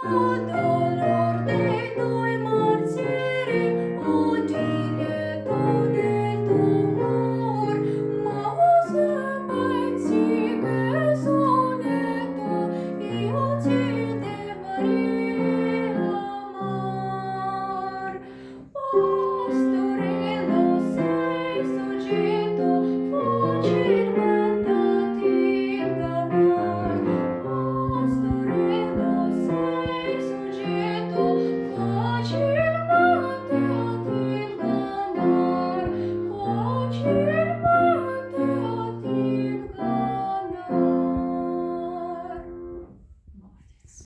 Одну